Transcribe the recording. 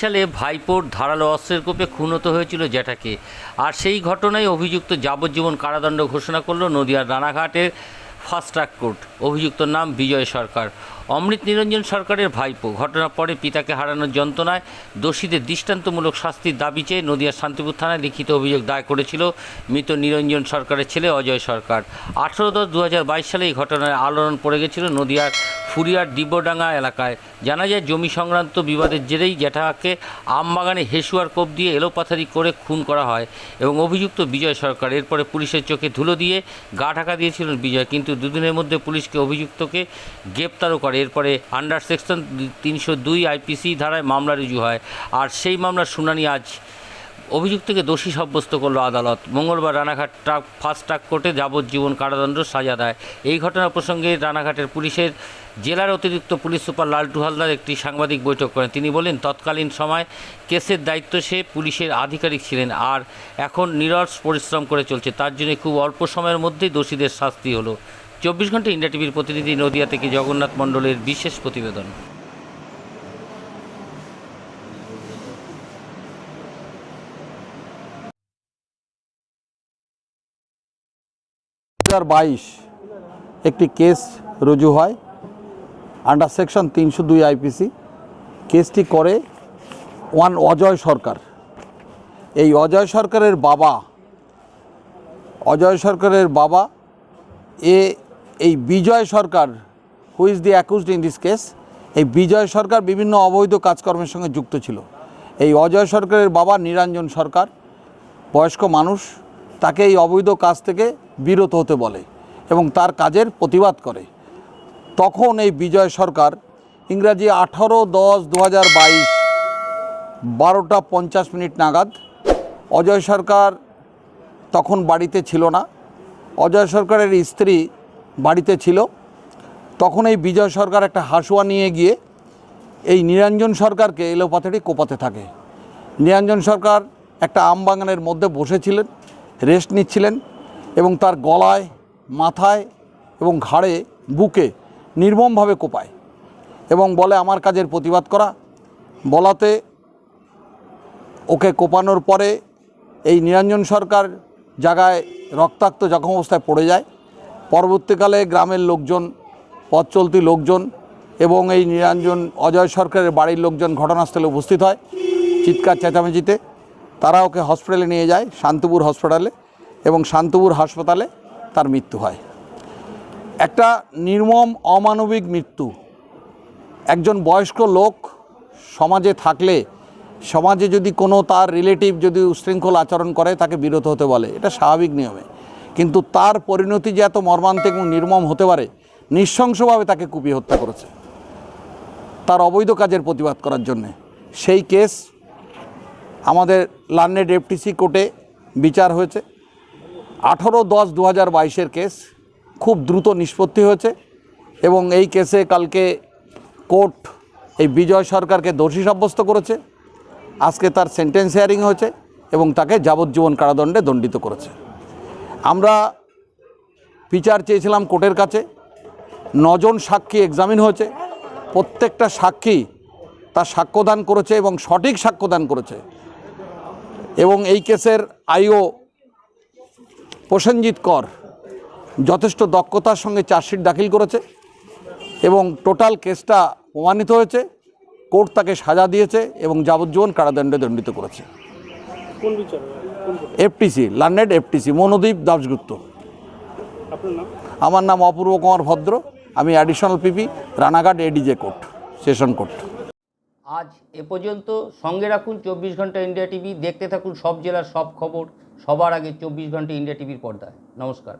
সালে ভাইপোর ধারালো অস্ত্রের কোপে খুনত হয়েছিল জ্যাঠাকে। আর সেই ঘটনায় অভিযুক্ত যাবজ্জীবন কারাদণ্ড ঘোষণা করল নদিয়ার রানাঘাটের ফাস্ট ট্র্যাক কোর্ট। অভিযুক্তর নাম বিজয় সরকার। অমৃত নিরঞ্জন সরকারের ভাইপো। ঘটনার পরে পিতাকে হারানোর যন্ত্রণায় দোষীদের দৃষ্টান্তমূলক শাস্তির দাবি চেয়ে নদিয়ার শান্তিপুর থানায় লিখিত অভিযোগ দায় করেছিল মৃত নিরঞ্জন সরকারের ছেলে অজয় সরকার। আঠেরো দশ দু সালে এই ঘটনায় আলোড়ন পড়ে গেছিল নদিয়ার ফুরিয়ার দিব্যডাঙ্গা এলাকায়। জানা যায়, জমি সংক্রান্ত বিবাদের জেরেই জ্যাঠাকে আমবাগানে হেসুয়ার কোপ দিয়ে এলোপাথারি করে খুন করা হয় এবং অভিযুক্ত বিজয় সরকার। এরপরে পুলিশের চোখে ধুলো দিয়ে গা ঢাকা দিয়েছিলেন বিজয়, কিন্তু দুদিনের মধ্যে পুলিশকে অভিযুক্তকে গ্রেপ্তারও করে এরপরে আন্ডার সেকশন তিনশো দুই আইপিসি ধারায় মামলা রুজু হয়। আর সেই মামলার শুনানি আজ অভিযুক্তকে দোষী সাব্যস্ত করল আদালত। মঙ্গলবার রানাঘাট ট্রাক ফাস্ট ট্রাক কোর্টে যাবজ্জীবন কারাদণ্ড সাজা দেয়। এই ঘটনা প্রসঙ্গে রানাঘাটের পুলিশের জেলার অতিরিক্ত পুলিশ সুপার লালটু হালদার একটি সাংবাদিক বৈঠক করেন। তিনি বলেন, তৎকালীন সময় কেসের দায়িত্ব সে পুলিশের আধিকারিক ছিলেন আর এখন নিরস পরিশ্রম করে চলছে। তার জন্য খুব অল্প সময়ের মধ্যেই দোষীদের শাস্তি হলো। চব্বিশ ঘণ্টা ইন্ডিয়া টিভির প্রতিনিধি নদিয়া থেকে জগন্নাথ মণ্ডলের বিশেষ প্রতিবেদন? হাজার বাইশ একটি কেস রুজু হয় আন্ডার সেকশন তিনশো দুই আইপিসি কেসটি করে ওয়ান অজয় সরকার। এই অজয় সরকারের বাবা, অজয় সরকারের বাবা এ এই Bijoy Sarkar who is the accused in this case এই বিজয় সরকার বিভিন্ন অবৈধ কাজকর্মের সঙ্গে যুক্ত ছিল। এই অজয় সরকারের বাবা নিরঞ্জন সরকার, বয়স্ক মানুষ, তাকে এই অবৈধ কাজ থেকে বিরত হতে বলে এবং তার কাজের প্রতিবাদ করে। তখন এই বিজয় সরকার ইংরাজি আঠারো দশ দু হাজার বাইশ, বারোটা পঞ্চাশ মিনিট নাগাদ অজয় সরকার তখন বাড়িতে ছিল না। অজয় সরকারের স্ত্রী বাড়িতে ছিল। তখন এই বিজয় সরকার একটা হাসুয়া নিয়ে গিয়ে এই নিরঞ্জন সরকারকে এলোপাথারি কোপাতে থাকে। নিরঞ্জন সরকার একটা আম বাগানের মধ্যে বসেছিলেন, রেস্ট নিচ্ছিলেন এবং তার গলায়, মাথায় এবং ঘাড়ে বুকে নির্মমভাবে কোপায় এবং বলে, আমার কাজের প্রতিবাদ করা। বলাতে ওকে কোপানোর পরে এই নিরঞ্জন সরকার জায়গায় রক্তাক্ত জখম অবস্থায় পড়ে যায়। পরবর্তীকালে গ্রামের লোকজন পথ চলতি লোকজন এবং এই নিরঞ্জন অজয় সরকারের বাড়ির লোকজন ঘটনাস্থলে উপস্থিত হয় চিৎকার চেঁচামেচিতে। তারা ওকে হসপিটালে নিয়ে যায়, শান্তিপুর হসপিটালে এবং শান্তিপুর হাসপাতালে তার মৃত্যু হয়। একটা নির্মম অমানবিক মৃত্যু। একজন বয়স্ক লোক সমাজে থাকলে, সমাজে যদি কোনো তার রিলেটিভ যদি উশৃঙ্খল আচরণ করে, তাকে বিরত হতে বলে। এটা স্বাভাবিক নিয়মে। কিন্তু তার পরিণতি যে এত মর্মান্তিক এবং নির্মম হতে পারে, নৃশংসভাবে তাকে কুপিয়ে হত্যা করেছে। তার অবৈধ কাজের প্রতিবাদ করার জন্যে। সেই কেস আমাদের লার্নেড এফটিসি কোর্টে বিচার হয়েছে। আঠারো দশ দু হাজার বাইশের কেস খুব দ্রুত নিষ্পত্তি হয়েছে এবং এই কেসে কালকে কোর্ট এই বিজয় সরকারকে দোষী সাব্যস্ত করেছে। আজকে তার সেন্টেন্স হিয়ারিং হয়েছে এবং তাকে যাবজ্জীবন কারাদণ্ডে দণ্ডিত করেছে। আমরা বিচার চেয়েছিলাম কোর্টের কাছে। নজন সাক্ষী এক্সামিন হয়েছে। প্রত্যেকটা সাক্ষী তার সাক্ষ্যদান করেছে এবং সঠিক সাক্ষ্যদান করেছে। এবং এই কেসের আইও প্রসেনজিৎ কর যথেষ্ট দক্ষতার সঙ্গে চার্জশিট দাখিল করেছে এবং টোটাল কেসটা প্রমাণিত হয়েছে। কোর্ট তাকে সাজা দিয়েছে এবং যাবজ্জীবন কারাদণ্ডে দণ্ডিত করেছে। কোন বিচার? FTC learned FTC Monodip Dasgupta আমার নাম অপূর্ব কুমার ভদ্র আমি additional PP Ranaghat ADJ court session court আজ এ পর্যন্ত সঙ্গে রাখুন চব্বিশ ঘণ্টা ইন্ডিয়া টিভি দেখতে থাকুন সব জেলার সব খবর সবার আগে চব্বিশ ঘণ্টা ইন্ডিয়া টিভির পর্দায়। নমস্কার।